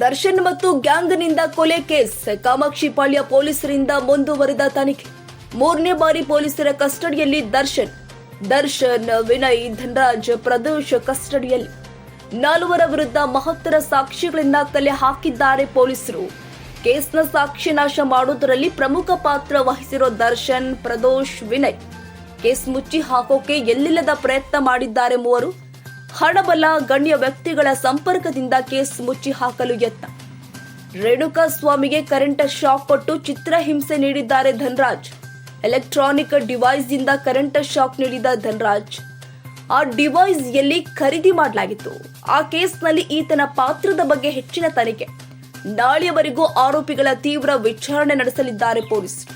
ದರ್ಶನ್ ಮತ್ತು ಗ್ಯಾಂಗ್ನಿಂದ ಕೊಲೆ ಕೇಸ್. ಕಾಮಾಕ್ಷಿಪಾಳ್ಯ ಪೊಲೀಸರಿಂದ ಮುಂದುವರೆದ ತನಿಖೆ. ಮೂರನೇ ಬಾರಿ ಪೊಲೀಸರ ಕಸ್ಟಡಿಯಲ್ಲಿ ದರ್ಶನ್. ದರ್ಶನ್, ವಿನಯ್, ಧನರಾಜ್ ಪ್ರದೋಷ್ ಕಸ್ಟಡಿಯಲ್ಲಿ. ನಾಲ್ವರ ವಿರುದ್ಧ ಮಹತ್ತರ ಸಾಕ್ಷಿಗಳಿಂದ ತಲೆ ಹಾಕಿದ್ದಾರೆ ಪೊಲೀಸರು. ಕೇಸ್ನ ಸಾಕ್ಷಿ ನಾಶ ಮಾಡುವುದರಲ್ಲಿ ಪ್ರಮುಖ ಪಾತ್ರ ವಹಿಸಿರೋ ದರ್ಶನ್, ಪ್ರದೋಷ್, ವಿನಯ್. ಕೇಸ್ ಮುಚ್ಚಿ ಹಾಕೋಕೆ ಎಲ್ಲಿಲ್ಲದ ಪ್ರಯತ್ನ ಮಾಡಿದ್ದಾರೆ ಮೂವರು. ಹಣಬಲ ಗಣ್ಯ ವ್ಯಕ್ತಿಗಳ ಸಂಪರ್ಕದಿಂದ ಕೇಸ್ ಮುಚ್ಚಿ ಹಾಕಲು ಯತ್ನ. ರೇಣುಕಾ ಸ್ವಾಮಿಗೆ ಕರೆಂಟ್ ಶಾಕ್ ಕೊಟ್ಟು ಚಿತ್ರಹಿಂಸೆ ನೀಡಿದ್ದಾರೆ ಧನ್ರಾಜ್. ಎಲೆಕ್ಟ್ರಾನಿಕ್ ಡಿವೈಸ್ ಇಂದ ಕರೆಂಟ್ ಶಾಕ್ ನೀಡಿದ ಧನ್ರಾಜ್. ಆ ಡಿವೈಸ್ ಎಲ್ಲಿ ಖರೀದಿ ಮಾಡಲಾಗಿತ್ತು. ಆ ಕೇಸ್ನಲ್ಲಿ ಈತನ ಪಾತ್ರದ ಬಗ್ಗೆ ಹೆಚ್ಚಿನ ತನಿಖೆ. ನಾಳೆಯವರೆಗೂ ಆರೋಪಿಗಳ ತೀವ್ರ ವಿಚಾರಣೆ ನಡೆಸಲಿದ್ದಾರೆ ಪೊಲೀಸರು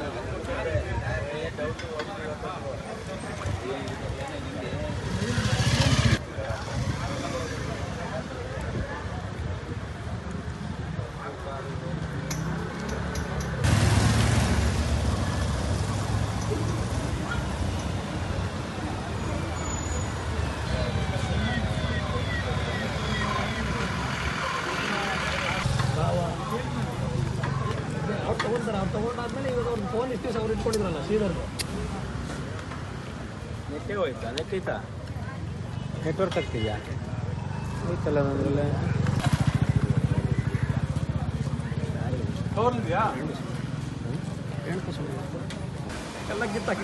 ತಗೊಂತಾರೆ ಅವ್ರು ತಗೊಂಡಾದ್ಮೇಲೆ ಇವಾಗ ಅವ್ರ ಫೋನ್ ಇಷ್ಟು ದಿವಸ ಅವ್ರು ಇಟ್ಕೊಂಡಿದ್ರಲ್ಲ ಶ್ರೀಧರ್ದು ನೆಟ್ಟೆ ಹೋಯ್ತಾ? ನೆಟ್ ಐತಾ ನೆಟ್ವರ್ಕ್ ಆಗ್ತಿದ್ಯಾ? ಐತಲ್ಲ ಅದರಲ್ಲೇ ತೋರ್ಲಿದ್ಯಾ? ಎಲ್ಲ ಗಿತ್ತಾಕಿ